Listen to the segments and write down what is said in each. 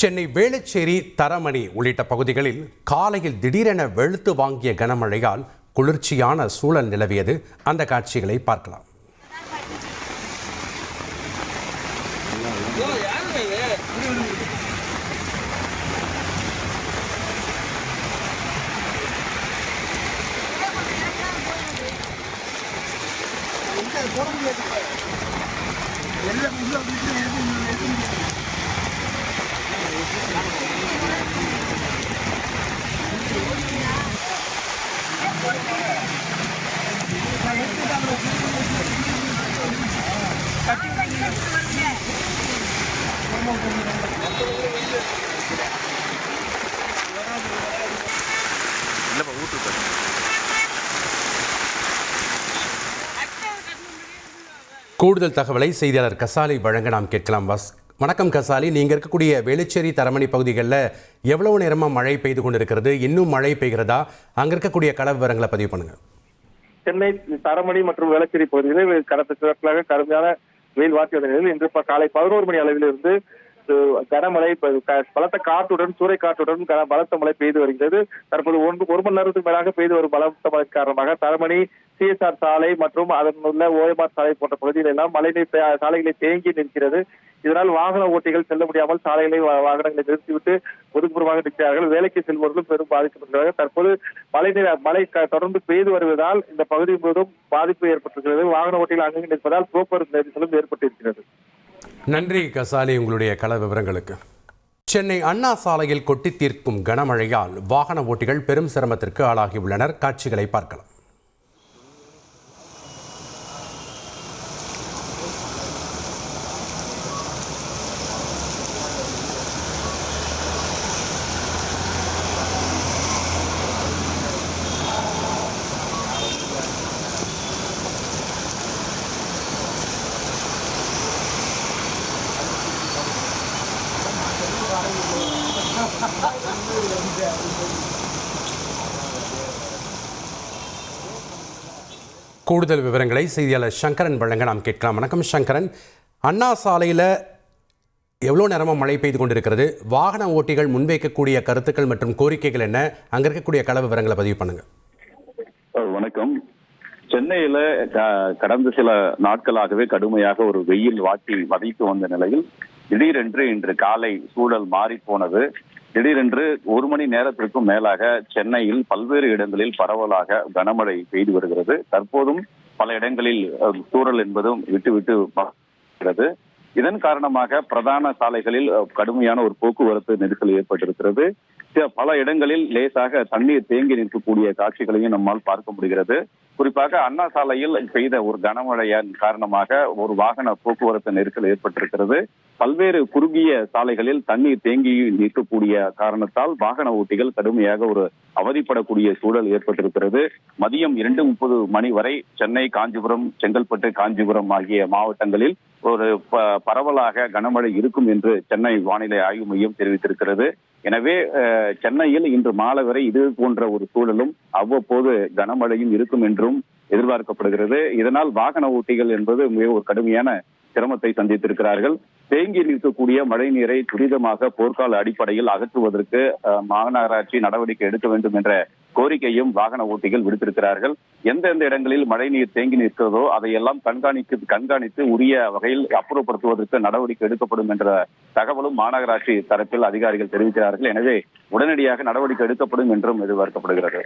சென்னை வேளச்சேரி தரமணி உள்ளிட்ட பகுதிகளில் காலையில் திடீரென வெளுத்து வாங்கிய கனமழையால் குளிர்ச்சியான சூழல் நிலவியது. அந்த காட்சிகளை பார்க்கலாம். கூடுதல் தகவலை செய்தியாளர் கசாலை வழங்க நாம் கேட்கலாம். வஸ் வணக்கம் கசாலி. நீங்கள் இருக்கக்கூடிய வேளச்சேரி தரமணி பகுதிகளில் எவ்வளவு நேரமாக மழை பெய்து கொண்டிருக்கிறது? இன்னும் மழை பெய்கிறதா? அங்கே இருக்கக்கூடிய கள விவரங்களை பதிவு பண்ணுங்கள் சென்னை தரமணி மற்றும் வேளச்சேரி பகுதிகளில் கடந்த சில கடுமையான வெயில் வாட்டி வந்த நிலையில் இன்று காலை பதினோரு மணி அளவில் இருந்து கனமழை பலத்த காற்றுடன் சூறை காற்றுடன் பலத்த மழை பெய்து வருகிறது. தற்போது ஒன்று ஒரு மணி நேரத்துக்கு மேலாக பெய்து வரும் பலத்த மழை காரணமாக தரமணி சிஎஸ்ஆர் சாலை மற்றும் அதன் உள்ள ஓஎம்ஆர் சாலை போன்ற பகுதிகள் எல்லாம் மழைநீர் சாலைகளை சாலைகளில் தேங்கி நிற்கிறது. இதனால் வாகன ஓட்டிகள் செல்ல முடியாமல் சாலைகளை வாகனங்களை நிறுத்திவிட்டு ஒதுக்குப்புறமாக நிற்கிறார்கள். வேலைக்கு செல்பவர்களும் பெரும் பாதிக்கப்படுகிறார்கள் தற்போது மழைநீர் மழை தொடர்ந்து பெய்து வருவதால் இந்த பகுதி முழுவதும் பாதிப்பு ஏற்பட்டிருக்கிறது. வாகன ஓட்டிகள் அங்கங்கே நிற்பதால் போக்குவரத்து நெரிசலும் ஏற்பட்டிருக்கிறது. நன்றி கசாலி உங்களுடைய கள விவரங்களுக்கு. சென்னை அண்ணா சாலையில் கொட்டி தீர்க்கும் கனமழையால் வாகன ஓட்டிகள் பெரும் சிரமத்திற்கு ஆளாகியுள்ளனர். காட்சிகளை பார்க்கலாம். கூடுதல் விவரங்களை செய்தியாளர் சங்கரன் வழங்க நாம் கேட்கலாம். வணக்கம் சங்கரன். அண்ணா சாலையில் எவ்வளோ நேரமாக மழை பெய்து கொண்டிருக்கிறது? வாகன ஓட்டிகள் முன்வைக்கக்கூடிய கருத்துக்கள் மற்றும் கோரிக்கைகள் என்ன? அங்கே இருக்கக்கூடிய கள விவரங்களை பதிவு பண்ணுங்க. வணக்கம். சென்னையில க- கடந்த சில நாட்களாகவே கடுமையாக ஒரு வெயில் வாட்டி வதைத்து வந்த நிலையில் திடீரென்று இன்று காலை சூழல் மாறி போனது திடீரென்று ஒரு மணி நேரத்திற்கும் மேலாக சென்னையில் பல்வேறு இடங்களில் பரவலாக கனமழை பெய்து வருகிறது. தற்போதும் பல இடங்களில் அஹ், என்பதும் விட்டு விட்டு வருகிறது இதன் காரணமாக பிரதான சாலைகளில் கடுமையான ஒரு போக்குவரத்து நெரிசல் ஏற்பட்டிருக்கிறது. சில பல இடங்களில் லேசாக தண்ணீர் தேங்கி நிற்கக்கூடிய காட்சிகளையும் நம்மால் பார்க்க முடிகிறது. குறிப்பாக அண்ணா சாலையில் பெய்த ஒரு கனமழையின் காரணமாக ஒரு வாகன போக்குவரத்து நெரிசல் ஏற்பட்டிருக்கிறது. பல்வேறு குறுகிய சாலைகளில் தண்ணீர் தேங்கி நிற்கக்கூடிய காரணத்தால் வாகன ஓட்டிகள் கடுமையாக ஒரு அவதிப்படக்கூடிய சூழல் ஏற்பட்டிருக்கிறது. மதியம் இரண்டு முப்பது மணி வரை சென்னை காஞ்சிபுரம் செங்கல்பட்டு காஞ்சிபுரம் ஆகிய மாவட்டங்களில் ஒரு ப- பரவலாக கனமழை இருக்கும் என்று சென்னை வானிலை ஆய்வு மையம் தெரிவித்திருக்கிறது. எனவே சென்னையில் இன்று மாலை வரை இது போன்ற ஒரு சூழலும் அவ்வப்போது கனமழையும் இருக்கும் என்றும் எதிர்பார்க்கப்படுகிறது. இதனால் வாகன ஓட்டிகள் என்பது மிக ஒரு கடுமையான சிரமத்தை சந்தித்திருக்கிறார்கள். தேங்கி நிற்கக்கூடிய மழை நீரை துரிதமாக போர்க்கால அடிப்படையில் அகற்றுவதற்கு மாநகராட்சி நடவடிக்கை எடுக்க வேண்டும் என்ற கோரிக்கையும் வாகன ஓட்டிகள் விடுத்திருக்கிறார்கள். எந்தெந்த இடங்களில் மழை நீர் தேங்கி நிற்கிறதோ அதையெல்லாம் கண்காணித்து கண்காணித்து உரிய வகையில் அப்புறப்படுத்துவதற்கு நடவடிக்கை எடுக்கப்படும் என்ற தகவலும் மாநகராட்சி தரப்பில் அதிகாரிகள் தெரிவிக்கிறார்கள். எனவே உடனடியாக நடவடிக்கை எடுக்கப்படும் என்றும் எதிர்பார்க்கப்படுகிறது.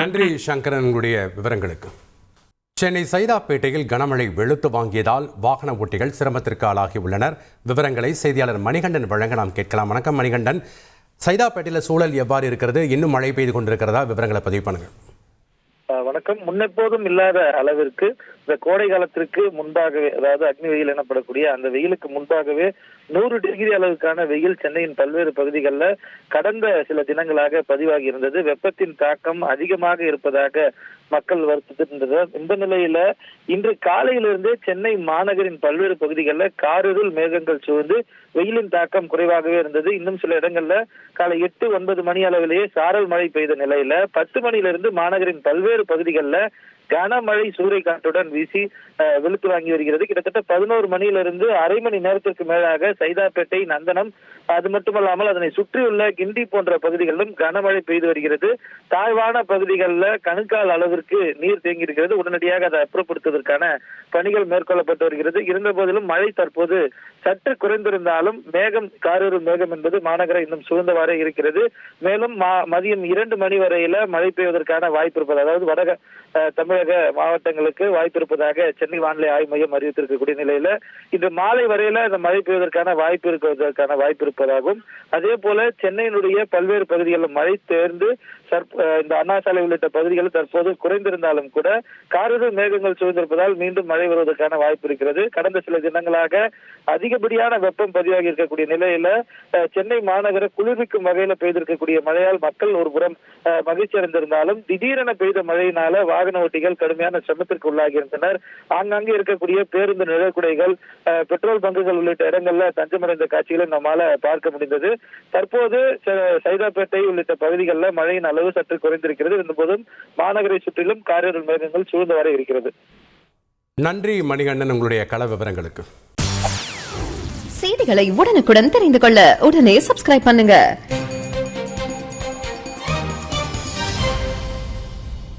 நன்றி சங்கரன் உங்களுடைய விவரங்களுக்கு. சென்னை சைதாப்பேட்டையில் கனமழை வெளுத்து வாங்கியதால் வாகன ஓட்டிகள் சிரமத்திற்கு ஆளாகி உள்ளனர். விவரங்களை செய்தியாளர் மணிகண்டன் வழங்க நாம் கேட்கலாம். வணக்கம் மணிகண்டன். சைதாப்பேட்டையில் சூழல் எவ்வாறு இருக்கிறது? இன்னும் மழை பெய்து கொண்டிருக்கிறதா? விவரங்களை பதிவு பண்ணுங்கள் வணக்கம். முன்னெப்போதும் இல்லாத அளவிற்கு இந்த கோடை காலத்திற்கு முன்பாகவே அதாவது அக்னி வெயில் எனப்படக்கூடிய அந்த வெயிலுக்கு முன்பாகவே நூறு டிகிரி அளவுக்கான வெயில் சென்னையின் பல்வேறு பகுதிகளில் கடந்த சில தினங்களாக பதிவாகி இருந்தது வெப்பத்தின் தாக்கம் அதிகமாக இருப்பதாக மக்கள் வருத்திருந்தனர் இந்த நிலையில இன்று காலையிலிருந்தே சென்னை மாநகரின் பல்வேறு பகுதிகளில் காரிருள் மேகங்கள் சூழ்ந்து வெயிலின் தாக்கம் குறைவாகவே இருந்தது. இன்னும் சில இடங்கள்ல காலை எட்டு ஒன்பது மணி அளவிலேயே சாரல் மழை பெய்த நிலையில பத்து மணியிலிருந்து மாநகரின் பல்வேறு பகுதிகளில் கனமழை சூறை காற்றுடன் வீசி அஹ், வெளுத்து வாங்கி வருகிறது. கிட்டத்தட்ட பதினோரு மணியிலிருந்து அரை மணி நேரத்திற்கு மேலாக சைதாப்பேட்டை நந்தனம் அது மட்டுமல்லாமல் அதனை சுற்றியுள்ள கிண்டி போன்ற பகுதிகளிலும் கனமழை பெய்து வருகிறது. தாழ்வான பகுதிகளில் கணுக்கால் அளவிற்கு நீர் தேங்கி இருக்கிறது உடனடியாக அதை அப்புறப்படுத்துவதற்கான பணிகள் மேற்கொள்ளப்பட்டு வருகிறது. இருந்த போதிலும் மழை தற்போது சற்று குறைந்திருந்தாலும் மேகம் காரூறு மேகம் என்பது மாநகரம் இன்னும் சூழ்ந்தவாறே இருக்கிறது. மேலும் மா- மதியம் இரண்டு மணி வரையில மழை பெய்வதற்கான வாய்ப்பு இருப்பது அதாவது வடக தமிழக தமிழக மாவட்டங்களுக்கு வாய்ப்பு இருப்பதாக சென்னை வானிலை ஆய்வு மையம் அறிவித்திருக்கக்கூடிய நிலையில இன்று மாலை வரையில இந்த மழை பெய்வதற்கான வாய்ப்பு இருப்பதற்கான வாய்ப்பு இருப்பதாகவும் அதே போல சென்னையினுடைய பல்வேறு பகுதிகளில் மழை தேர்ந்து இந்த அண்ணா சாலை உள்ளிட்ட பகுதிகளில் தற்போது குறைந்திருந்தாலும் கூட காரிரு மேகங்கள் சூழ்ந்திருப்பதால் மீண்டும் மழை வருவதற்கான வாய்ப்பு இருக்கிறது. கடந்த சில தினங்களாக அதிகப்படியான வெப்பம் பதிவாகி இருக்கக்கூடிய நிலையில சென்னை மாநகர குளிர்விக்கும் வகையில பெய்திருக்கக்கூடிய மழையால் மக்கள் ஒரு புறம் மகிழ்ச்சி அடைந்திருந்தாலும் திடீரென பெய்த மழையினால வாகன ஓட்டிகள் கடுமையான சிரமத்திற்கு உள்ளாகி இருந்தனர் ஆங்காங்கே இருக்கக்கூடிய பேருந்து நிழற்குடைகள் பெட்ரோல் பங்குகள் உள்ளிட்ட இடங்கள்ல தஞ்சமடைந்த காட்சிகளை நம்மால பார்க்க முடிந்தது. தற்போது சைதாப்பேட்டை உள்ளிட்ட பகுதிகளில் மழையின் அளவு சற்று குறைந்திருக்கிறது. இருந்தபோதும் மாநகரை சுற்றிலும் காரிருள் மேகங்கள் சூழ்ந்தவரை இருக்கிறது. நன்றி மணிகண்டன் உங்களுடைய கள விவரங்களுக்கு. செய்திகளை உடனுக்குடன் தெரிந்து கொள்ள உடனே சப்ஸ்கிரைப் பண்ணுங்க.